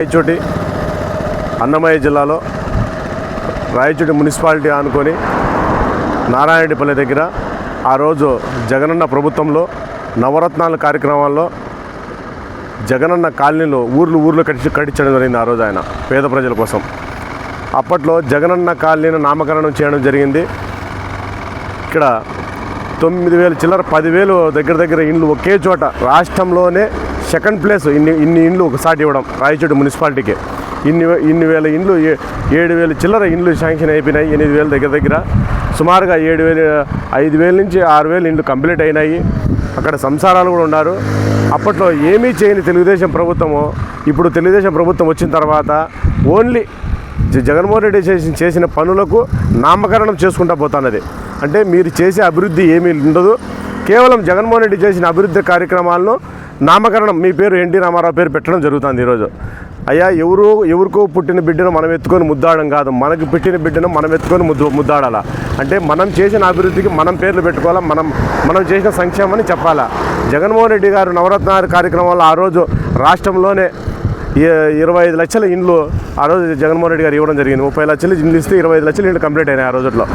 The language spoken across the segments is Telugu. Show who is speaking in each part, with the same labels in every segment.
Speaker 1: రాయచోటి అన్నమయ్య జిల్లాలో రాయచోటి మున్సిపాలిటీ ఆనుకొని నారాయణపల్లి దగ్గర ఆ రోజు జగనన్న ప్రభుత్వంలో నవరత్నాల కార్యక్రమాల్లో జగనన్న కాలనీలో ఊర్లు ఊర్లు కట్టి కట్టించడం జరిగింది ఆ రోజు ఆయన పేద ప్రజల కోసం. అప్పట్లో జగనన్న కాలనీని నామకరణం చేయడం జరిగింది. ఇక్కడ తొమ్మిది వేలు చిల్లర పదివేలు దగ్గర దగ్గర ఇండ్లు ఒకే చోట రాష్ట్రంలోనే సెకండ్ ప్లేస్ ఇన్ని ఇన్ని ఇండ్లు ఒకసారి ఇవ్వడం రాయచోటి మున్సిపాలిటీకి. ఇన్ని ఇన్ని వేల ఇండ్లు ఏ- ఏడు వేలు చిల్లర ఇండ్లు శాంక్షన్ అయిపోయినాయి ఎనిమిది వేల దగ్గర దగ్గర. సుమారుగా ఏడు వేలు ఐదు వేల నుంచి ఆరు వేలు ఇండ్లు కంప్లీట్ అయినాయి. అక్కడ సంసారాలు కూడా ఉన్నారు. అప్పట్లో ఏమీ చేయని తెలుగుదేశం ప్రభుత్వము ఇప్పుడు తెలుగుదేశం ప్రభుత్వం వచ్చిన తర్వాత ఓన్లీ జ- జగన్మోహన్ రెడ్డి చేసిన చేసిన పనులకు నామకరణం చేసుకుంటా పోతున్నది. అంటే మీరు చేసే అభివృద్ధి ఏమీ ఉండదు. కేవలం జగన్మోహన్ రెడ్డి చేసిన అభివృద్ధి కార్యక్రమాలను నామకరణం మీ పేరు ఎన్టీ రామారావు పేరు పెట్టడం జరుగుతుంది ఈరోజు. అయ్యా ఎవరు ఎవరికో పుట్టిన బిడ్డను మనం ఎత్తుకొని ముద్దాడడం కాదు. మనకు పుట్టిన బిడ్డను మనం ఎత్తుకొని ముద్దు ముద్దాడాలా. అంటే మనం చేసిన అభివృద్ధికి మనం పేర్లు పెట్టుకోవాలా? మనం మనం చేసిన సంక్షేమాన్ని చెప్పాలా? జగన్మోహన్ రెడ్డి గారు నవరత్నాలు కార్యక్రమంలో ఆ రోజు రాష్ట్రంలోనే ఇరవై ఐదు లక్షల ఇండ్లు ఆ రోజు జగన్మోహన్ రెడ్డి గారు ఇవ్వడం జరిగింది. ముప్పై లక్షలు ఇండ్లు ఇస్తే ఇరవై ఐదు లక్షలు ఇండ్లు కంప్లీట్ అయినాయి ఆ రోజుల్లో.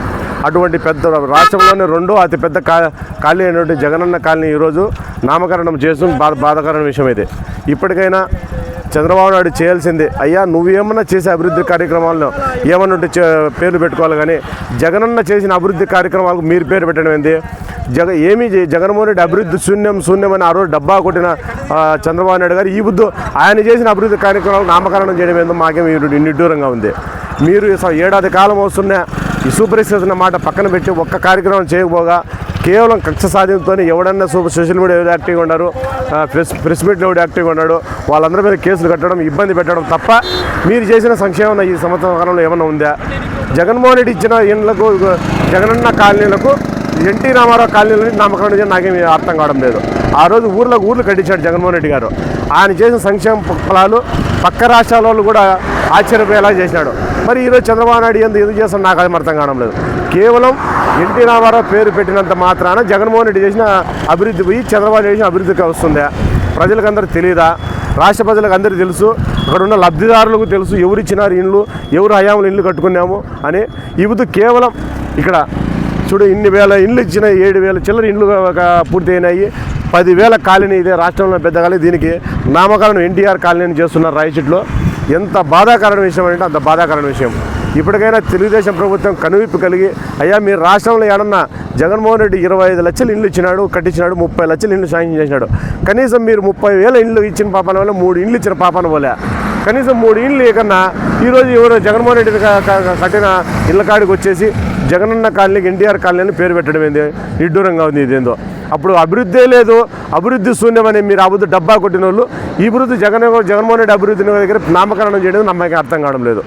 Speaker 1: అటువంటి పెద్ద రాష్ట్రంలోనే రెండో అతిపెద్ద కా కాలనీ అయినటువంటి జగనన్న కాలనీ ఈరోజు నామకరణం చేస్తూ బాధ బాధాకరమైన విషయం ఇది ఇప్పటికైనా చంద్రబాబు నాయుడు చేయాల్సిందే అయ్యా నువ్వేమన్నా చేసే అభివృద్ధి కార్యక్రమాల్లో ఏమన్నా ఉంటే చే- పేర్లు పెట్టుకోవాలి కానీ జగనన్న చేసిన అభివృద్ధి కార్యక్రమాలకు మీరు పేరు పెట్టడం ఏంది? జగ ఏమీ జగన్మోహన్ రెడ్డి అభివృద్ధి శూన్యం శూన్యం అని ఆ రోజు డబ్బా కొట్టిన చంద్రబాబు నాయుడు గారు ఈ బుద్ధు ఆయన చేసిన అభివృద్ధి కార్యక్రమాలు నామకరణం చేయడం ఏందో మాకేం నిడ్డూరంగా ఉంది. మీరు స- ఏడాది కాలం వస్తున్న ఈ సూపర్ స్టేషన్ అన్న మాట పక్కన పెట్టి ఒక్క కార్యక్రమం చేయకపోగా కేవలం కక్ష సాధ్యంతో ఎవడన్నా సూపర్ సోషల్ మీడియా ఎవరు యాక్టివ్గా ఉన్నారు ప్రెస్ ప్రెస్ మీట్లో ఎవడు యాక్టివ్గా ఉన్నాడు వాళ్ళందరి మీద కేసులు కట్టడం ఇబ్బంది పెట్టడం తప్ప మీరు చేసిన సంక్షేమం ఈ సంవత్సరం కాలంలో ఏమైనా ఉందా? జగన్మోహన్ రెడ్డి ఇచ్చిన ఇండ్లకు జగనన్న కాలనీలకు ఎన్టీ రామారావు కాలనీలని నామకరణం చేయడం నాకేమి అర్థం కావడం లేదు. ఆ రోజు ఊర్లో ఊర్లు కట్టించాడు జగన్మోహన్ రెడ్డి గారు. ఆయన చేసిన సంక్షేమ ఫలాలు పక్క రాష్ట్రాల వాళ్ళు కూడా ఆశ్చర్యపోయేలా చేసినాడు మరి ఈరోజు చంద్రబాబు నాయుడు ఎందుకు ఎందుకు చేస్తాడు నాకు అది అర్థం కావడం లేదు. కేవలం ఎన్టీ రామారావు పేరు పెట్టినంత మాత్రాన జగన్మోహన్ రెడ్డి చేసిన అభివృద్ధి పోయి చంద్రబాబు నాయుడు చేసిన అభివృద్ధికి వస్తుందా? ప్రజలకందరూ తెలియదా రాష్ట్ర ప్రజలకు అందరికీ తెలుసు. అక్కడ ఉన్న లబ్ధిదారులకు తెలుసు. ఎవరు ఇచ్చినారు ఇండ్లు? ఎవరు హయాంలో ఇండ్లు కట్టుకున్నాము అని. ఇప్పుడు కేవలం ఇక్కడ చూడు ఇన్ని వేల ఇండ్లు ఇచ్చిన ఏడు వేల చిల్లర ఇండ్లు ఒక పూర్తి అయినాయి పదివేల కాలనీ ఇదే రాష్ట్రంలో పెద్ద కాలనీ దీనికి. నామకరణం ఎన్టీఆర్ కాలనీని చేస్తున్నారు రాయచిట్లో. ఎంత బాధాకరమైన విషయం అంటే అంత బాధాకరమైన విషయం. ఇప్పటికైనా తెలుగుదేశం ప్రభుత్వం కనువిప్పు కలిగి అయ్యా మీరు రాష్ట్రంలో ఏడన్నా జగన్మోహన్ రెడ్డి ఇరవై ఐదు లక్షలు ఇండ్లు ఇచ్చినాడు కట్టించినాడు ముప్పై లక్షలు ఇండ్లు శాంక్షన్ చేసినాడు. కనీసం మీరు ముప్పై వేల ఇండ్లు ఇచ్చిన పాపాన వల్ల మూడు ఇండ్లు ఇచ్చిన పాపాన పోలే కనీసం మూడు ఇండ్లు లేకన్నా ఈరోజు ఎవరు జగన్మోహన్ రెడ్డి కట్టిన ఇళ్ళ కాడికి వచ్చేసి జగనన్న కాలనీకి ఎన్టీఆర్ కాలనీ అని పేరు పెట్టడం ఏంది? నిడ్డూరంగా ఉంది ఇదేందో. అప్పుడు అభివృద్ధే లేదు. అభివృద్ధి శూన్యమని మీరు అభివృద్ధి డబ్బా కొట్టిన వాళ్ళు ఈ అభివృద్ధి జగన్ జగన్మోహన్ రెడ్డి అభివృద్ధిని దగ్గర నామకరణం చేయడం నమ్మకం అర్థం కావడం లేదు.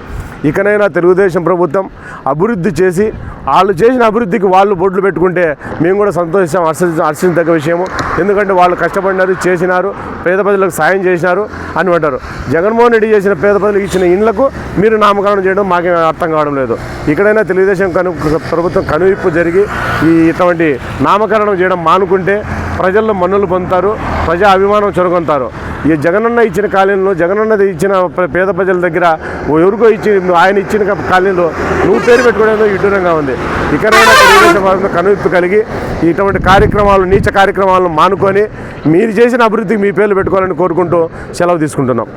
Speaker 1: ఇకనైనా తెలుగుదేశం ప్రభుత్వం అభివృద్ధి చేసి వాళ్ళు చేసిన అభివృద్ధికి వాళ్ళు బొడ్లు పెట్టుకుంటే మేము కూడా సంతోషిస్తాం. హర్షించ హర్షించదగ్గ విషయము. ఎందుకంటే వాళ్ళు కష్టపడినారు చేసినారు. పేద ప్రజలకు సాయం చేసినారు అని అంటారు. జగన్మోహన్ రెడ్డి చేసిన పేద ప్రజలకు ఇచ్చిన ఇండ్లకు మీరు నామకరణం చేయడం మాకేం అర్థం కావడం లేదు. ఇక్కడైనా తెలుగుదేశం కను ప్రభుత్వం కనువిప్పు జరిగి ఈ ఇటువంటి నామకరణం చేయడం మానుకుంటే ప్రజల్లో మన్నులు పొందుతారు ప్రజా అభిమానం చొరగొంతారు. ఈ జగనన్న ఇచ్చిన కాలనీలో జగనన్నది ఇచ్చిన పేద ప్రజల దగ్గర ఓ ఎవరికో ఇచ్చి ఆయన ఇచ్చిన కాలనీలో నువ్వు పేరు పెట్టుకోవడం ఇడ్డూరంగా ఉంది. ఇకనైనా తెలుగుదేశం కనువిప్పు కలిగి ఇటువంటి కార్యక్రమాలు నీచ కార్యక్రమాలను మానుకొని మీరు చేసిన అభివృద్ధికి మీ పేర్లు పెట్టుకోవాలని కోరుకుంటూ సెలవు తీసుకుంటున్నాం.